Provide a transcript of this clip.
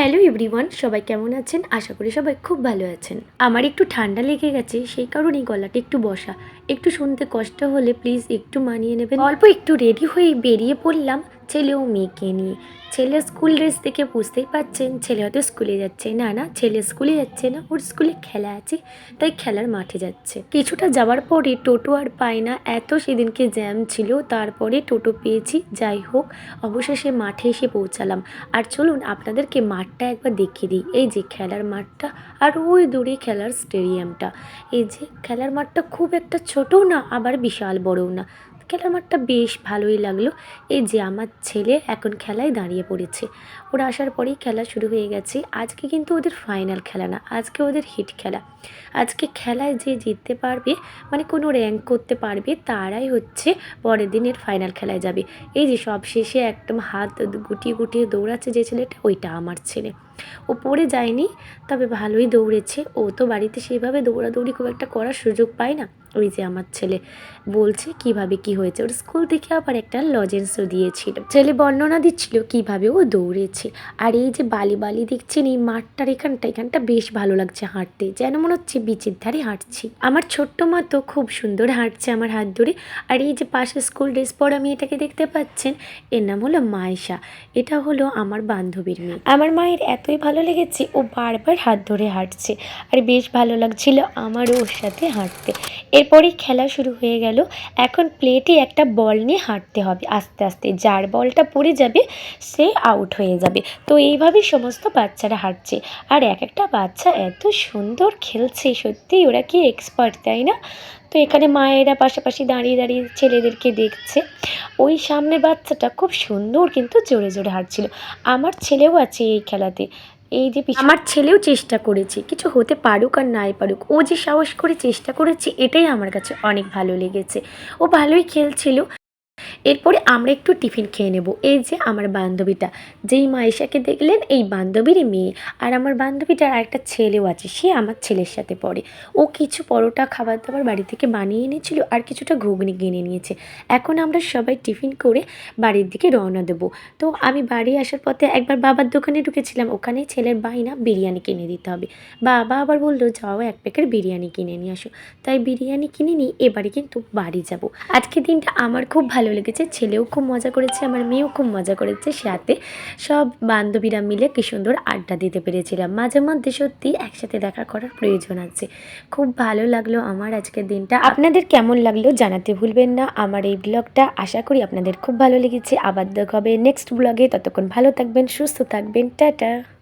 Hello everyone, সবাই কেমন আছেন? আশা করি সবাই খুব ভালো আছেন। আমার একটু ঠান্ডা লেগে গেছে, সেই কারণেই গলাটা একটু বসা। একটু শুনতে কষ্ট হলে প্লিজ একটু মানিয়ে নেবেন। অল্প একটু রেডি হয়ে বেরিয়ে পড়লাম। ছেলে ও মেয়েকে নিয়ে। ছেলের স্কুল ড্রেস দেখে বুঝতেই পারছেন, ছেলে হয়তো স্কুলে যাচ্ছে। না না, ছেলে স্কুলে যাচ্ছে না, ওর স্কুলে খেলা আছে, তাই খেলার মাঠে যাচ্ছে। কিছুটা যাওয়ার পরে টোটো আর পায় না, এত সেদিনকে জ্যাম ছিল, তারপরে টোটো পেয়েছি, যাই হোক, অবশেষে মাঠে এসে পৌঁছালাম। আর চলুন, আপনাদেরকে মাঠটা একবার দেখিয়ে দিই। এই যে খেলার মাঠটা, আর ওই দূরে খেলার স্টেডিয়ামটা এই যে খেলার মাঠটা খুব একটা ছোটও না, আবার বিশাল বড়ও না। খেলার মাঠটা বেশ ভালোই লাগল। এই যে আমার ছেলে এখন খেলায় দাঁড়িয়ে পড়েছে। ওরা আসার পরেই খেলা শুরু হয়ে গেছে। আজকে কিন্তু ওদের ফাইনাল খেলা না, আজকে ওদের হিট খেলা। আজকে খেলায় যে জিততে পারবে মানে কোনো র্যাঙ্ক করতে পারবে, তারাই হচ্ছে পরের দিনের ফাইনাল খেলায় যাবে। এই যে সব শেষে একদম হাত গুটিয়ে গুটিয়ে দৌড়াচ্ছে যে ছেলেটা, ওইটা আমার ছেলে। ও পড়ে যায়নি, তবে ভালোই দৌড়েছে। ও তো বাড়িতে সেইভাবে দৌড়াদৌড়ি খুব একটা করার সুযোগ পায় না। ওই যে আমার ছেলে বলছে, কীভাবে কি হয়েছে? ওর স্কুল থেকে আবার একটা লজেন্সও দিয়েছিল। ছেলে বর্ণনা দিচ্ছিল, কীভাবে ও দৌড়েছে? আর এই যে বালি বালি দেখছেন, এই মাঠটার এখানটা এখানটা বেশ ভালো লাগছে হাঁটতে। যেন মনে হচ্ছে বিচের ধারে হাঁটছি। আমার ছোট্ট মা তো খুব সুন্দর হাঁটছে আমার হাত ধরে। আর এই যে পাশে স্কুল ড্রেস পরা মেয়েটাকে দেখতে পাচ্ছেন, এর নাম হলো মায়েশা। এটা হলো আমার বান্ধবীর মেয়ে। আমার মায়ের এতই ভালো লেগেছে, ও বারবার হাত ধরে হাঁটছে। আর বেশ ভালো লাগছিল আমারও ওর সাথে হাঁটতে। এরপরেই খেলা শুরু হয়ে গেল। এখন প্লেটে একটা বল নিয়ে হাঁটতে হবে আস্তে আস্তে। যার বলটা পড়ে যাবে, সে আউট হয়ে যাবে। তো এইভাবেই সমস্ত বাচ্চারা হাঁটছে। আর এক একটা বাচ্চা এত সুন্দর খেলছে, সত্যিই ওরা কি এক্সপার্ট তাই না? তো এখানে মায়েরা পাশাপাশি দাঁড়িয়ে দাঁড়িয়ে ছেলেদেরকে দেখছে। ওই সামনের বাচ্চাটা খুব সুন্দর কিন্তু জোরে জোরে হাঁটছিল। আমার ছেলেও আছে এই খেলাতে। এই যে আমার ছেলেও চেষ্টা করেছে, কিছু হতে পারুক আর নাই পারুক। ও যে সাহস করে চেষ্টা করেছে, এটাই আমার কাছে অনেক ভালো লেগেছে। ও ভালোই খেলছিল। এরপরে আমরা একটু টিফিন খেয়ে নেব। এই যে আমার বান্ধবীটা, যেই মায়েশাকে দেখলেন, এই বান্ধবীরই মেয়ে। আর আমার বান্ধবীটার আরেকটা ছেলেও আছে, সে আমার ছেলের সাথে পড়ে। ও কিছু পরোটা খাবার দাবার বাড়ি থেকে বানিয়ে এনেছিল আর কিছুটা ঘুগনি কিনে নিয়েছে। এখন আমরা সবাই টিফিন করে বাড়ির দিকে রওনা দেবো। তো আমি বাড়ি আসার পথে একবার বাবার দোকানে ঢুকেছিলাম ওখানে ছেলের বাইনা বিরিয়ানি কিনে দিতে হবে। বাবা আবার বলল, যাও এক প্যাকেট বিরিয়ানি কিনে নিয়ে আসো। তাই বিরিয়ানি কিনে নিই এবারে কিন্তু বাড়ি যাব। আজকে দিনটা আমার খুব ভালো লেগেছে। ছেলেও খুব মজা করেছে, আমার মেয়েও খুব মজা করেছে সাথে। সব বান্ধবীরা মিলে কি সুন্দর আড্ডা দিতে পেরেছিলাম। মাঝে মধ্যে সত্যি একসাথে দেখা করার প্রয়োজন আছে। খুব ভালো লাগল আমার আজকের দিনটা। আপনাদের কেমন লাগল জানাতে ভুলবেন না। আমার এই ব্লগটা আশা করি আপনাদের খুব ভালো লেগেছে। আবার দেখা হবে নেক্সট ব্লগে। ততক্ষণ ভালো থাকবেন, সুস্থ থাকবেন। টাটা।